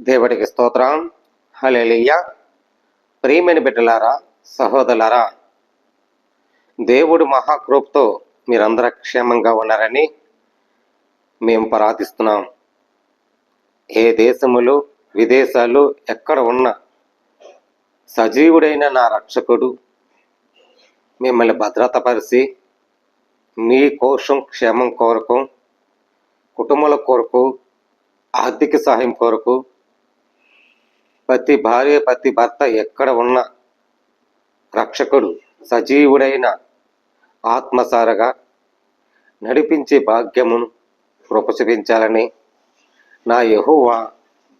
దేవుడికి స్తోత్రం. హల్లెలూయా. ప్రియమైన బిడ్డలారా సహోదరులారా దేవుడు మహాకృప్తో మీరందరూ క్షేమంగా ఉన్నారని మేము ప్రార్థిస్తున్నాం. ఏ దేశములు విదేశాలు ఎక్కడ ఉన్న సజీవుడైన నా రక్షకుడు మిమ్మల్ని భద్రతపరిచి మీ కోసం క్షేమం కొరకు కుటుంబాల కొరకు ఆర్థిక సహాయం కొరకు ప్రతి భార్య ప్రతి భర్త ఎక్కడ ఉన్న రక్షకుడు సజీవుడైన ఆత్మసారగా నడిపించే భాగ్యమును కృప నా యహువా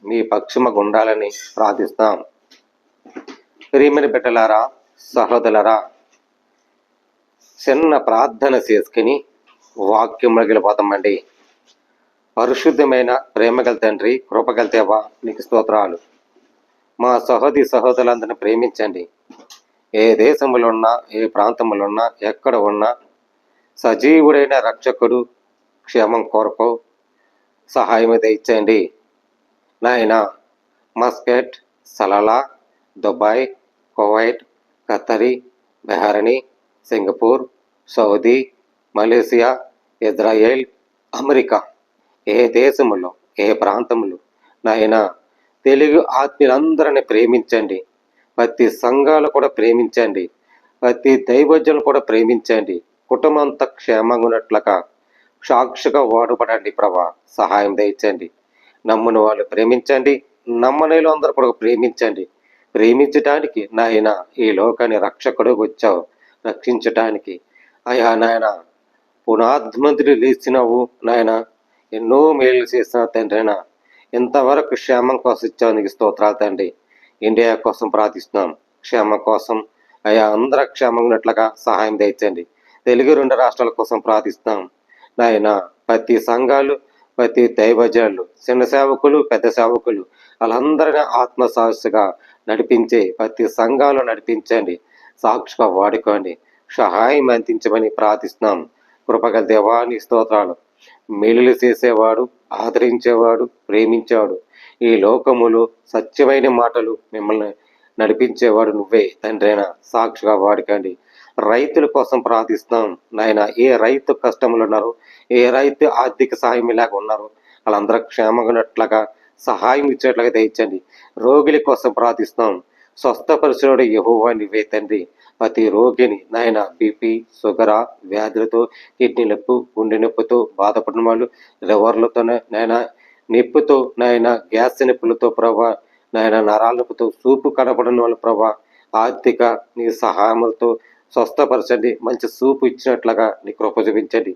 మీ పక్షముగా ఉండాలని ప్రార్థిస్తాం. ప్రియమైన బిడ్డలారా సహోదరులరా చిన్న ప్రార్థన చేసుకుని వాక్యంలోకి వెళ్ళిపోతామండి పరిశుద్ధమైన ప్రేమగల తండ్రి కృపగల దేవా నీకు స్తోత్రాలు. మా సహోదరి సహోదరులందరిని ప్రేమించండి. ఏ దేశంలో ఉన్నా ఏ ప్రాంతంలో ఉన్నా ఎక్కడ ఉన్నా సజీవుడైన రక్షకుడు క్షేమం కొరకు సహాయం ఇచ్చేయండి. నాయన మస్కెట్ సలలా దుబాయ్ కువైట్ ఖత్తరి బెహరణి Singapore Saudi Malaysia Israel America ఏ దేశములో ఏ ప్రాంతములో నాయనా తెలుగు ఆత్మీయులందరిని ప్రేమించండి. ప్రతి సంఘాలు కూడా ప్రేమించండి. ప్రతి దైవజ్ఞులు కూడా ప్రేమించండి. కుటుంబం అంతా క్షేమంగా ఉన్నట్లుగా సాక్షిగా ఓడపడండి ప్రభా. సహాయం దయచండి. నమ్మని వాళ్ళు ప్రేమించండి. నమ్మని అందరూ కూడా ప్రేమించండి. ప్రేమించటానికి నాయన ఈ లోకాన్ని రక్షకుడు వచ్చావు. రక్షించటానికి. అయ్యా నాయన పునాద్మంతులు లేచినావు నాయన. ఎన్నో మేలు చేసిన తండ్రినా ఇంతవరకు క్షేమం కోసం ఇచ్చావు నీకు స్తోత్రాలు తండ్రి. ఇండియా కోసం ప్రార్థిస్తున్నాం. క్షేమం కోసం. అయ్యా అందరూ క్షేమం ఉన్నట్లుగా సహాయం తెచ్చండి తెలుగు రెండు రాష్ట్రాల కోసం ప్రార్థిస్తున్నాం. నాయన ప్రతి సంఘాలు ప్రతి దైవజనులు చిన్న సేవకులు పెద్ద సేవకులు వాళ్ళందరినీ ఆత్మ సాక్షిగా నడిపించే ప్రతి సంఘాలు నడిపించండి. సాక్షిగా వాడుకోండి. సహాయం అందించమని ప్రార్థిస్తున్నాం. కృపగల దేవాని స్తోత్రాలు మేలులు చేసేవాడు ఆదరించేవాడు ప్రేమించేవాడు. ఈ లోకములో సత్యమైన మాటలు మిమ్మల్ని నడిపించేవాడు నువ్వే తండ్రైనా. సాక్షిగా వాడుకోండి. రైతుల కోసం ప్రార్థిస్తాం నాయన ఏ రైతు కష్టములు ఉన్నారు ఏ రైతు ఆర్థిక సహాయం ఇలాగ ఉన్నారు వాళ్ళందరూ క్షేమంగా ఉన్నట్లుగా సహాయం ఇచ్చేట్లుగా దయచండి రోగుల కోసం ప్రార్థిస్తాం స్వస్థపరిచుడు యహోవా నువ్వే తండ్రి. ప్రతి రోగిని నాయన బీపీ షుగరా వ్యాధులతో కిడ్నీ నొప్పి గుండె నొప్పితో బాధపడిన వాళ్ళు లివర్లతో నాయన నొప్పితో నాయన గ్యాస్ నొప్పులతో ప్రభా నాయన నరాల నొప్పితో సూపు కనపడిన వాళ్ళు ప్రభా ఆర్థిక నీ సహాయములతో స్వస్థపరచండి మంచి సూపు ఇచ్చినట్లుగా నీ కృప చూపించండి.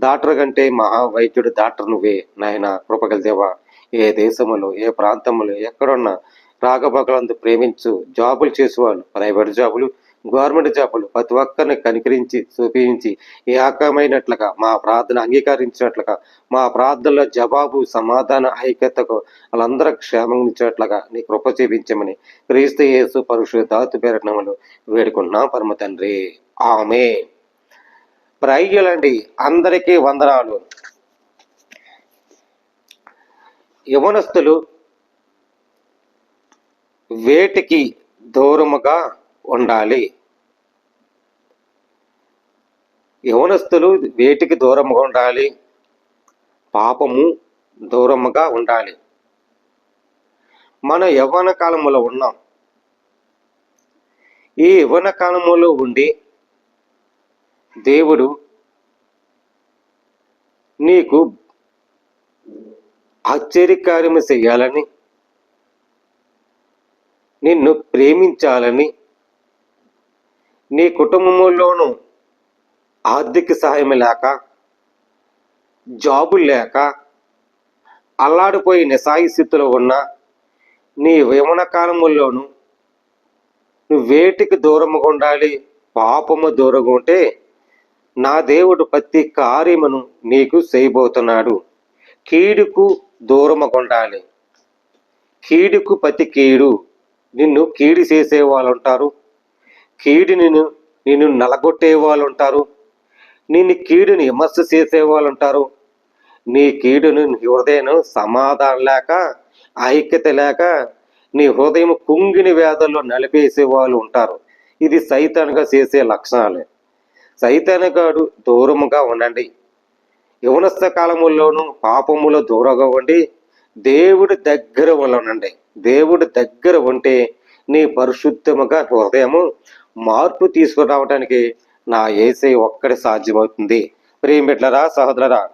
డాక్టర్ కంటే మహా వైద్యుడు డాక్టర్ నువ్వే నాయన కృపగల దేవా. ఏ దేశంలో ఏ ప్రాంతంలో ఎక్కడున్నా రాగభగలందు ప్రేమించు జాబులు చేసేవాళ్ళు ప్రైవేట్ జాబులు గవర్నమెంట్ జాబులు ప్రతి ఒక్కరిని కనికరించి చూపించి ఏకమైనట్లుగా మా ప్రార్థన అంగీకరించినట్లుగా మా ప్రార్థనలో జవాబు సమాధాన ఐక్యతకు వాళ్ళందరూ క్షేమించినట్లుగా నీ కృప చూపించమని క్రీస్తు యేసు పరిశుద్ధాతు పేరణములు వేడుకున్నాం పరమ తండ్రి. ఆమె ప్రైజులండి అందరికీ వందనాలు. యవనస్తులు వేటికి దూరముగా ఉండాలి. యవనస్తులు వేటికి దూరముగా ఉండాలి? పాపము దూరముగా ఉండాలి. మన యవ్వన కాలములో ఉన్నాం. ఈ యవ్వన కాలములో ఉండి దేవుడు నీకు ఆశ్చర్యకార్యము చేయాలని నిన్ను ప్రేమించాలని నీ కుటుంబంలోనూ ఆర్థిక సహాయం లేక జాబు లేక అల్లాడిపోయి నిసాయి స్థితిలో ఉన్న నీ విమన కాలముల్లోనూ నువ్వు వేటికి దూరముగా ఉండాలి పాపము దూరంగా ఉంటే నా దేవుడు ప్రతి కార్యమును నీకు చేయబోతున్నాడు. కీడుకు దూరముగా ఉండాలి. కీడుకు ప్రతి కీడు. నిన్ను కీడు చేసే వాళ్ళు ఉంటారు. కీడు నిన్ను నిన్ను నలగొట్టే వాళ్ళు ఉంటారు నిన్ను కీడుని విమర్శ చేసే వాళ్ళు ఉంటారు నీ కీడును హృదయం సమాధానం లేక ఐక్యత లేక నీ హృదయం కుంగిని వేదల్లో నలిపేసే వాళ్ళు ఉంటారు ఇది సైతానుగా చేసే లక్షణాలు. సైతానుగాడు దూరముగా ఉండండి. యవనస్థ కాలముల్లోనూ పాపములో దూరంగా ఉండి దేవుడి దగ్గర ఉండండి. దేవుడి దగ్గర ఉంటే నీ పరిశుద్ధముగా హృదయము మార్పు తీసుకురావడానికి నా ఏసై ఒక్కడే సాధ్యమవుతుంది. ప్రియమిట్లరా సహోదరరా